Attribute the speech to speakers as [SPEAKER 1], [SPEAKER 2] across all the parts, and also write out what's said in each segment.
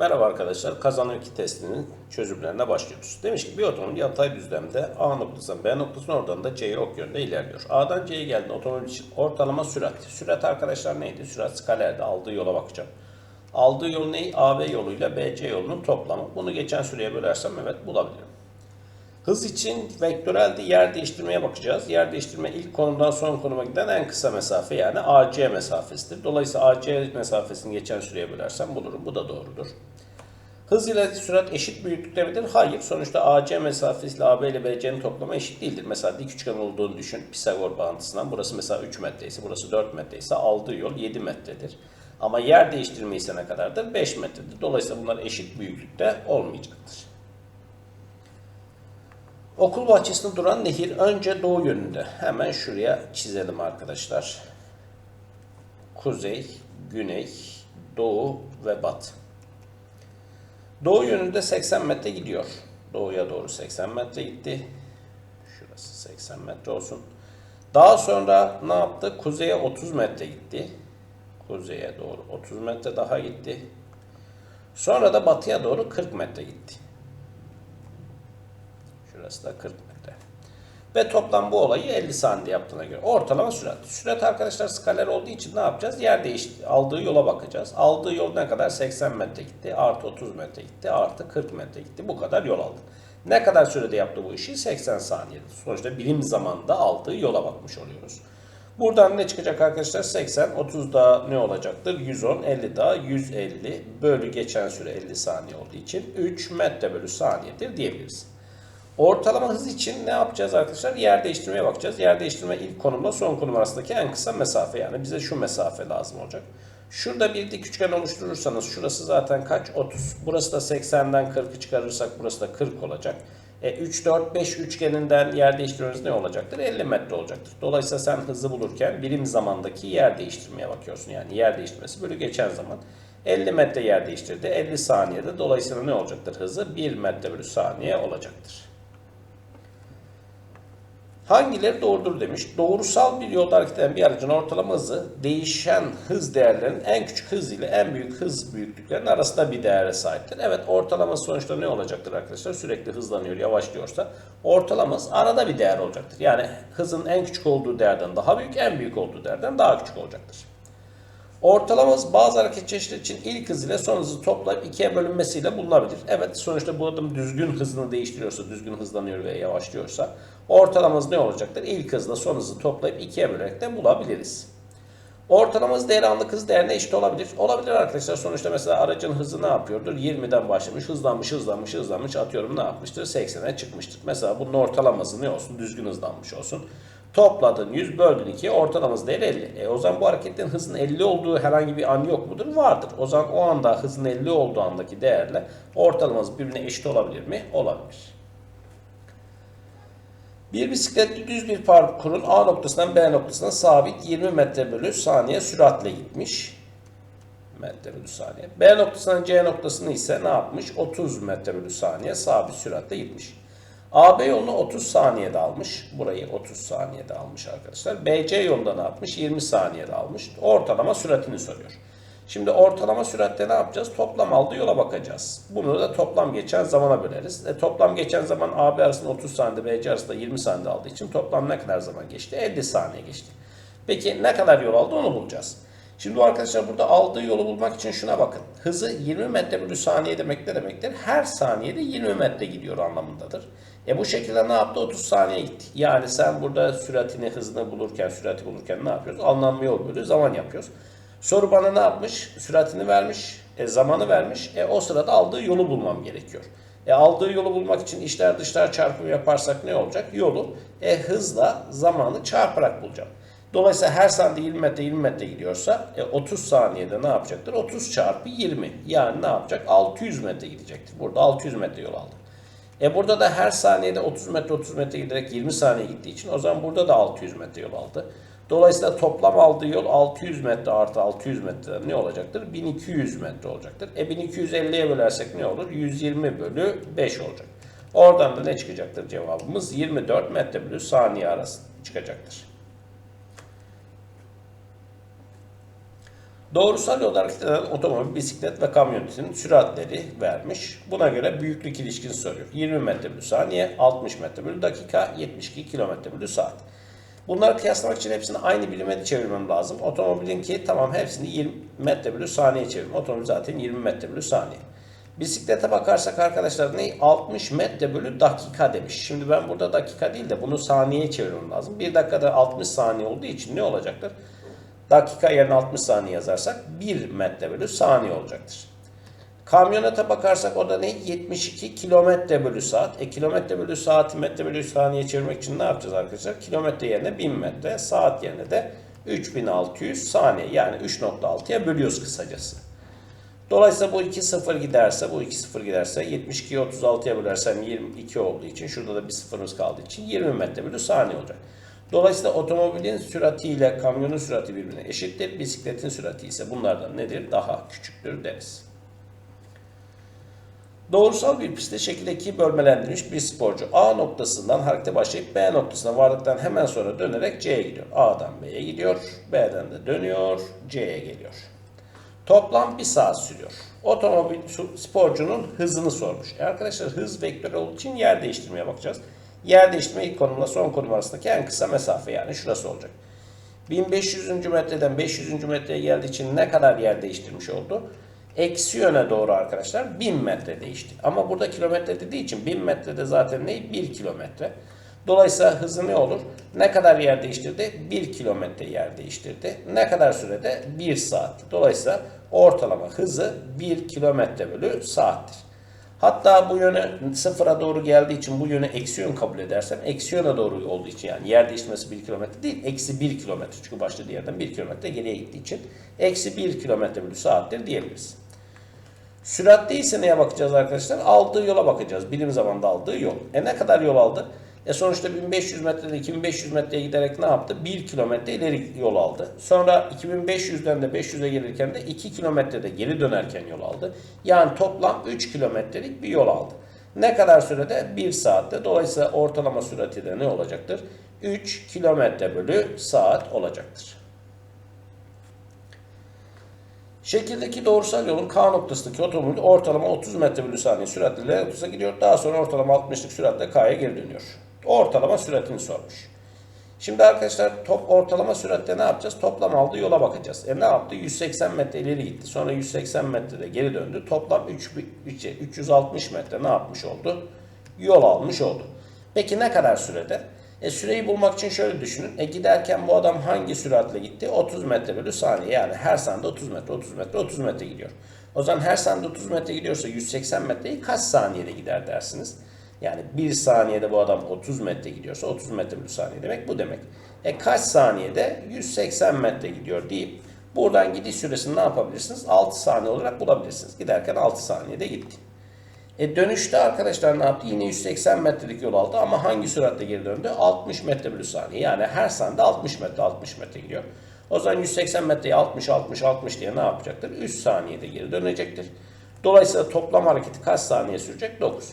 [SPEAKER 1] Merhaba arkadaşlar. Kazanım 2 testinin çözümlerine başlıyoruz. Demiş ki bir otomobil yatay düzlemde A noktasından B noktasına oradan da C'ye ok yönde ilerliyor. A'dan C'ye geldiğinde otomobil için ortalama sürat. Sürat arkadaşlar neydi? Sürat skalerdi. Aldığı yola bakacağım. Aldığı yol ne? AB yoluyla BC yolunun toplamı. Bunu geçen süreye bölersem evet bulabilirim. Hız için vektörelde yer değiştirmeye bakacağız. Yer değiştirme ilk konumdan son konuma giden en kısa mesafe yani AC mesafesidir. Dolayısıyla AC mesafesini geçen süreye bölersem bulurum. Bu da doğrudur. Hız ile sürat eşit büyüklükte midir? Hayır. Sonuçta AC mesafesiyle AB ile BC'nin toplamı eşit değildir. Mesela dik üçgen olduğunu düşün. Pisagor bağıntısından. Burası mesela 3 metre ise burası 4 metre ise aldığı yol 7 metredir. Ama yer değiştirme ise ne kadardır? 5 metredir. Dolayısıyla bunlar eşit büyüklükte olmayacaktır. Okul bahçesinde duran nehir önce doğu yönünde. Hemen şuraya çizelim arkadaşlar. Kuzey, güney, doğu ve batı. Doğu yönünde 80 metre gidiyor. Doğuya doğru 80 metre gitti. Şurası 80 metre olsun. Daha sonra ne yaptı? Kuzeye 30 metre gitti. Kuzeye doğru 30 metre daha gitti. Sonra da batıya doğru 40 metre gitti. Şurası da 40 metre. Ve toplam bu olayı 50 saniye yaptığına göre ortalama sürat. Sürat arkadaşlar skaler olduğu için ne yapacağız? Yer değişti. Aldığı yola bakacağız. Aldığı yol ne kadar? 80 metre gitti. Artı 30 metre gitti. Artı 40 metre gitti. Bu kadar yol aldı. Ne kadar sürede yaptı bu işi? 80 saniyede. Sonuçta birim zamanda aldığı yola bakmış oluyoruz. Buradan ne çıkacak arkadaşlar? 80, 30 daha ne olacaktır? 110, 50 daha 150 bölü geçen süre 50 saniye olduğu için 3 metre bölü saniyedir diyebiliriz. Ortalama hız için ne yapacağız arkadaşlar? Yer değiştirmeye bakacağız. Yer değiştirme ilk konumla son konum arasındaki en kısa mesafe. Yani bize şu mesafe lazım olacak. Şurada bir dik üçgen oluşturursanız şurası zaten kaç? 30. Burası da 80'den 40'ı çıkarırsak burası da 40 olacak. E 3, 4, 5 üçgeninden yer değiştiriyoruz ne olacaktır? 50 metre olacaktır. Dolayısıyla sen hızı bulurken birim zamandaki yer değiştirmeye bakıyorsun. Yani yer değiştirmesi bölü geçen zaman. 50 metre yer değiştirdi. 50 saniyede dolayısıyla ne olacaktır hızı? 1 metre bölü saniye olacaktır. Hangileri doğrudur demiş. Doğrusal bir yolda hareket eden bir aracın ortalama hızı değişen hız değerlerinin en küçük hız ile en büyük hız büyüklüklerinin arasında bir değere sahiptir. Evet ortalama sonuçta ne olacaktır arkadaşlar? Sürekli hızlanıyor, yavaşlıyorsa ortalama hız arada bir değer olacaktır. Yani hızın en küçük olduğu değerden daha büyük, en büyük olduğu değerden daha küçük olacaktır. Ortalama hız bazı hareket çeşitleri için ilk hız ile son hızı toplayıp ikiye bölünmesiyle bulunabilir. Evet sonuçta bu adım düzgün hızını değiştiriyorsa, düzgün hızlanıyor ve yavaşlıyorsa ortalama hız ne olacaktır? İlk hızla son hızı toplayıp ikiye bölerek de bulabiliriz. Ortalama hız değeri anlık hız değerine eşit olabilir. Olabilir arkadaşlar. Sonuçta mesela aracın hızı ne yapıyordur? 20'den başlamış, hızlanmış, hızlanmış, hızlanmış. Atıyorum ne yapmıştır? 80'e çıkmıştır. Mesela bunun ortalama hızı ne olsun? Düzgün hızlanmış olsun. Topladın 100 böldün 2'ye ortalama hız değeri 50. E o zaman bu hareketin hızın 50 olduğu herhangi bir an yok mudur? Vardır. O zaman o anda hızın 50 olduğu andaki değerle ortalama hız birbirine eşit olabilir mi? Olabilir. Bir bisikletli düz bir parkurun A noktasından B noktasına sabit 20 metre bölü saniye süratle gitmiş. Metre bölü saniye. B noktasından C noktasını ise ne yapmış? 30 metre bölü saniye sabit süratle gitmiş. AB yolunu 30 saniyede almış. Burayı 30 saniyede almış arkadaşlar. BC yolunda ne yapmış? 20 saniyede almış. Ortalama süratini soruyor. Şimdi ortalama süratte ne yapacağız? Toplam aldığı yola bakacağız. Bunu da toplam geçen zamana böleriz. E, toplam geçen zaman AB arasında 30 saniyede, BC arasında 20 saniyede aldığı için toplam ne kadar zaman geçti? 50 saniye geçti. Peki ne kadar yol aldı onu bulacağız. Şimdi arkadaşlar burada aldığı yolu bulmak için şuna bakın. Hızı 20 metre bölü saniye demek ne demektir? Her saniyede 20 metre gidiyor anlamındadır. E bu şekilde ne yaptı? 30 saniye gitti. Yani sen burada süratini, hızını bulurken, sürati bulurken ne yapıyoruz? Alınan yol bölü zaman yapıyoruz. Soru bana ne yapmış? Süratini vermiş, e, zamanı vermiş. E o sırada aldığı yolu bulmam gerekiyor. E aldığı yolu bulmak için içler dışlar çarpımı yaparsak ne olacak? Yolu e hızla zamanı çarparak bulacağım. Dolayısıyla her saniyede 20 metre 20 metre gidiyorsa e, 30 saniyede ne yapacaktır? 30 çarpı 20. Yani ne yapacak? 600 metre gidecektir. Burada 600 metre yol aldı. E burada da her saniyede 30 metre 30 metre giderek 20 saniye gittiği için o zaman burada da 600 metre yol aldı. Dolayısıyla toplam aldığı yol 600 metre artı 600 metre ne olacaktır? 1200 metre olacaktır. E 1250'ye bölersek ne olur? 120 bölü 5 olacak. Oradan da ne çıkacaktır cevabımız? 24 metre bölü saniye arası çıkacaktır. Doğrusal hareket eden otomobil, bisiklet ve kamyonetin süratleri vermiş. Buna göre büyüklük ilişkini soruyor. 20 metre bölü saniye, 60 metre bölü dakika, 72 kilometre bölü saat. Bunları kıyaslamak için hepsini aynı bilime çevirmem lazım. Otomobilin ki tamam hepsini 20 metre bölü saniye çevirdim. Otomobil zaten 20 metre bölü saniye. Bisiklete bakarsak arkadaşlar ne? 60 metre bölü dakika demiş. Şimdi ben burada dakika değil de bunu saniyeye çevirmem lazım. Bir dakikada 60 saniye olduğu için ne olacaktır? Dakika yerine 60 saniye yazarsak 1 metre bölü saniye olacaktır. Kamyonete bakarsak o da ne? 72 kilometre bölü saat. E kilometre bölü saati metre bölü saniye çevirmek için ne yapacağız arkadaşlar? Kilometre yerine 1000 metre, saat yerine de 3600 saniye. Yani 3.6'ya bölüyoruz kısacası. Dolayısıyla bu 2 sıfır giderse, bu 2 sıfır giderse 72'yi 36'ya bölersem 22 olduğu için şurada da bir sıfırımız kaldığı için 20 metre bölü saniye olacak. Dolayısıyla otomobilin süratiyle kamyonun sürati birbirine eşittir. Bisikletin sürati ise bunlardan nedir? Daha küçüktür deriz. Doğrusal bir pistte şekilde ikiye bölmelendirilmiş bir sporcu A noktasından harekete başlayıp B noktasına vardıktan hemen sonra dönerek C'ye gidiyor. A'dan B'ye gidiyor, B'den de dönüyor, C'ye geliyor. Toplam bir saat sürüyor. Otomobil sporcunun hızını sormuş. E arkadaşlar hız vektörü olduğu için yer değiştirmeye bakacağız. Yer değiştirme ilk konumla son konum arasındaki en kısa mesafe yani şurası olacak. 1500. metreden 500. metreye geldiği için ne kadar yer değiştirmiş oldu? Eksi yöne doğru arkadaşlar 1000 metre değişti. Ama burada kilometre dediği için 1000 metrede zaten ne? 1 kilometre. Dolayısıyla hızı ne olur? Ne kadar yer değiştirdi? 1 kilometre yer değiştirdi. Ne kadar sürede? 1 saat. Dolayısıyla ortalama hızı 1 kilometre bölü saattir. Hatta bu yöne sıfıra doğru geldiği için bu yöne eksi yön kabul edersem eksi yöne doğru olduğu için yani yer değiştirmesi 1 kilometre değil eksi 1 kilometre çünkü başladığı yerden 1 kilometre geriye gittiği için eksi 1 kilometre bölü saattir diyebiliriz. Sürat değilse neye bakacağız arkadaşlar? Aldığı yola bakacağız. Bilim zamanında aldığı yol. E ne kadar yol aldı? E sonuçta 1500 metrede 2500 metreye giderek ne yaptı? 1 kilometre ileri yol aldı. Sonra 2500'den de 500'e gelirken de 2 kilometrede geri dönerken yol aldı. Yani toplam 3 kilometrelik bir yol aldı. Ne kadar sürede? 1 saatte. Dolayısıyla ortalama sürati de ne olacaktır? 3 kilometre bölü saat olacaktır. Şekildeki doğrusal yolun K noktasındaki otomobil ortalama 30 metre bölü saniye süratle L gidiyor. Daha sonra ortalama 60'lık süratle K'ya geri dönüyor. Ortalama süratini sormuş. Şimdi arkadaşlar top ortalama süratte ne yapacağız? Toplam aldığı yola bakacağız. E ne yaptı? 180 metre ileri gitti. Sonra 180 metrede geri döndü. Toplam 3, 3, 360 metre ne yapmış oldu? Yol almış oldu. Peki ne kadar sürede? E süreyi bulmak için şöyle düşünün. E giderken bu adam hangi süratle gitti? 30 metre bölü saniye. Yani her saniyede 30 metre, 30 metre, 30 metre gidiyor. O zaman her saniyede 30 metre gidiyorsa 180 metreyi kaç saniyede gider dersiniz? Yani bir saniyede bu adam 30 metre gidiyorsa 30 metre bölü saniye demek bu demek. E kaç saniyede? 180 metre gidiyor deyip buradan gidiş süresini ne yapabilirsiniz? 6 saniye olarak bulabilirsiniz. Giderken 6 saniyede gitti. E dönüşte arkadaşlar ne yaptı? Yine 180 metrelik yol aldı ama hangi süratle geri döndü? 60 metre bölü saniye. Yani her saniyede 60 metre 60 metre gidiyor. O zaman 180 metreyi 60 60 60 diye ne yapacaktır? 3 saniyede geri dönecektir. Dolayısıyla toplam hareketi kaç saniye sürecek? 9.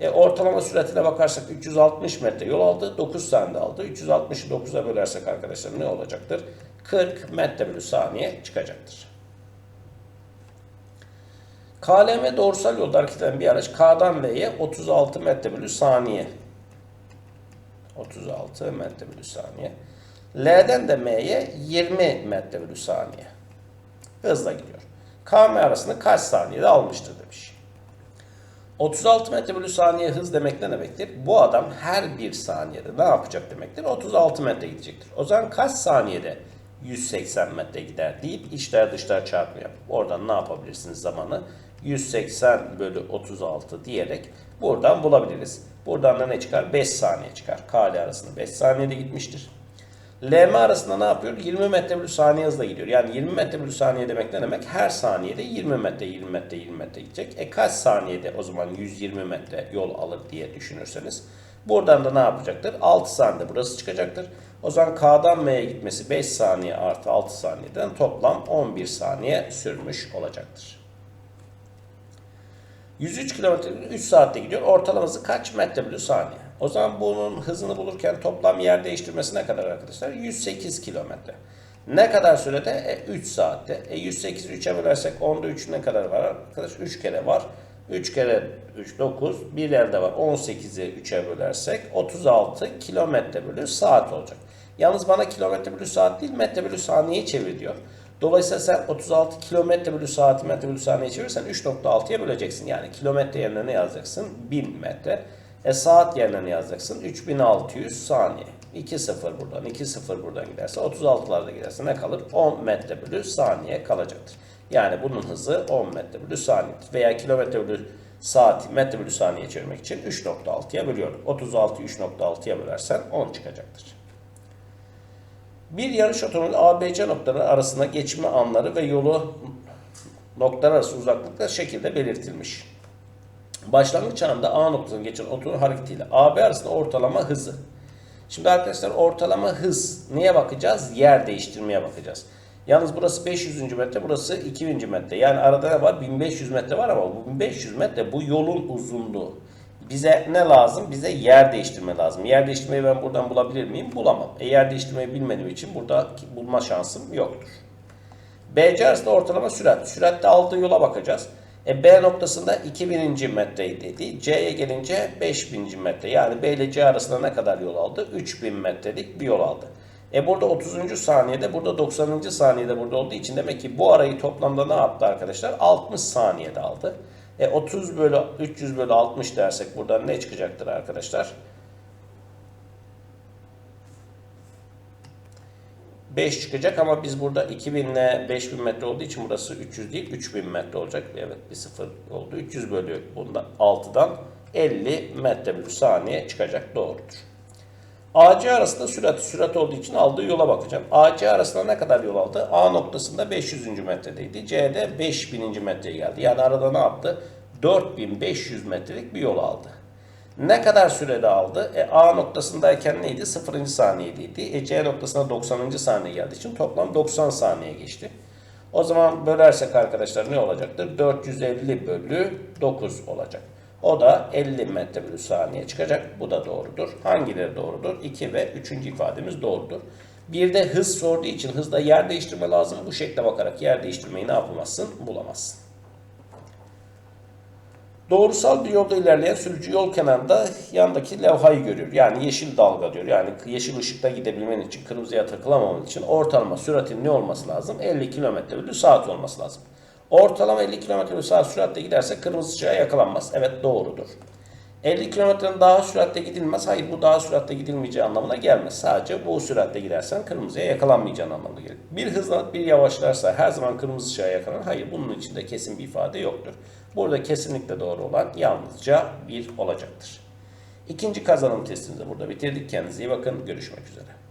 [SPEAKER 1] E, ortalama süratine bakarsak 360 metre yol aldı. 9 saniyede aldı. 360'ı 9'a bölersek arkadaşlar ne olacaktır? 40 metre bölü saniye çıkacaktır. KLM doğrusal yolda hareket eden bir araç K'dan L'ye 36 metre bölü saniye. 36 metre bölü saniye. L'den de M'ye 20 metre bölü saniye. Hızla gidiyor. K M arasında kaç saniyede almıştır demiş. 36 metre bölü saniye hız demek ne demektir? Bu adam her bir saniyede ne yapacak demektir? 36 metre gidecektir. O zaman kaç saniyede 180 metre gider deyip içler dışlar çarpımı yapıp oradan ne yapabilirsiniz zamanı? 180 bölü 36 diyerek buradan bulabiliriz. Buradan da ne çıkar? 5 saniye çıkar. K arasında 5 saniyede gitmiştir. LM arasında ne yapıyor? 20 metre bölü saniye hızla gidiyor. Yani 20 metre bölü saniye demek ne demek? Her saniyede 20 metre, 20 metre, 20 metre gidecek. E kaç saniyede o zaman 120 metre yol alır diye düşünürseniz. Buradan da ne yapacaktır? 6 saniyede burası çıkacaktır. O zaman K'dan M'ye gitmesi 5 saniye artı 6 saniyeden toplam 11 saniye sürmüş olacaktır. 103 km 3 saatte gidiyor. Ortalaması kaç metre bölü saniye? O zaman bunun hızını bulurken toplam yer değiştirmesi ne kadar arkadaşlar? 108 kilometre. Ne kadar sürede? E, 3 saatte. E, 108'i 3'e bölersek onda 3 ne kadar var arkadaş? 3 kere var. 3 kere 3 9. Bir elde var. 18'i 3'e bölersek 36 kilometre bölü saat olacak. Yalnız bana kilometre bölü saat değil metre bölü saniye çevir diyor. Dolayısıyla sen 36 kilometre bölü saati metre bölü saniye çevirirsen 3.6'ya böleceksin. Yani kilometre yerine ne yazacaksın? 1000 metre. E saat yerine ne yazacaksın? 3600 saniye. 2 0 buradan, 2 0 buradan giderse 36'larda giderse ne kalır? 10 metre bölü saniye kalacaktır. Yani bunun hızı 10 metre bölü saniyedir. Veya kilometre bölü saati metre bölü saniye çevirmek için 3.6'ya bölüyorum. 36'yı 3.6'ya bölersen 10 çıkacaktır. Bir yarış otomobili ABC noktaları arasında geçme anları ve yolu noktalar arası uzaklıkla şekilde belirtilmiş. Başlangıç anında A noktasına geçen otomobil hareketiyle AB arasında ortalama hızı. Şimdi arkadaşlar ortalama hız neye bakacağız? Yer değiştirmeye bakacağız. Yalnız burası 500. metre, burası 2000. metre. Yani arada var? 1500 metre var ama bu 1500 metre bu yolun uzunluğu. Bize ne lazım? Bize yer değiştirme lazım. Yer değiştirmeyi ben buradan bulabilir miyim? Bulamam. E yer değiştirmeyi bilmediğim için burada bulma şansım yoktur. BC arasında ortalama sürat. Süratte aldığı yola bakacağız. E, B noktasında 2000. metreydi. C'ye gelince 5000. metre. Yani B ile C arasında ne kadar yol aldı? 3000 metrelik bir yol aldı. E burada 30. saniyede, burada 90. saniyede burada olduğu için demek ki bu arayı toplamda ne yaptı arkadaşlar? 60 saniyede aldı. E 30 bölü 300 bölü 60 dersek buradan ne çıkacaktır arkadaşlar? 5 çıkacak ama biz burada 2000 ile 5000 metre olduğu için burası 300 değil 3000 metre olacak. Evet bir sıfır oldu. 300 bölü bundan 6'dan 50 metre bölü saniye çıkacak. Doğrudur. AC arasında sürat, sürat olduğu için aldığı yola bakacağım. AC arasında ne kadar yol aldı? A noktasında 500. metredeydi. C'de 5000. metreye geldi. Yani arada ne yaptı? 4500 metrelik bir yol aldı. Ne kadar sürede aldı? E, A noktasındayken neydi? 0. saniyedeydi. E, C noktasına 90. saniye geldiği için toplam 90 saniye geçti. O zaman bölersek arkadaşlar ne olacaktır? 450 bölü 9 olacak. O da 50 metre bölü saniye çıkacak. Bu da doğrudur. Hangileri doğrudur? 2 ve 3. ifademiz doğrudur. Bir de hız sorduğu için hızda yer değiştirme lazım. Bu şekle bakarak yer değiştirmeyi ne yapamazsın? Bulamazsın. Doğrusal bir yolda ilerleyen sürücü yol kenarında yandaki levhayı görüyor. Yani yeşil dalga diyor. Yani yeşil ışıkta gidebilmen için, kırmızıya takılamaman için ortalama süratin ne olması lazım? 50 km bölü saat olması lazım. Ortalama 50 km bölü saat süratle giderse kırmızı ışığa yakalanmaz. Evet doğrudur. 50 kilometrenin daha süratle gidilmez. Hayır bu daha süratle gidilmeyeceği anlamına gelmez. Sadece bu süratle gidersen kırmızıya yakalanmayacağın anlamına gelir. Bir hızlanıp bir yavaşlarsa her zaman kırmızı ışığa yakalanır. Hayır bunun içinde kesin bir ifade yoktur. Burada kesinlikle doğru olan yalnızca bir olacaktır. İkinci kazanım testimizi burada bitirdik. Kendinize iyi bakın. Görüşmek üzere.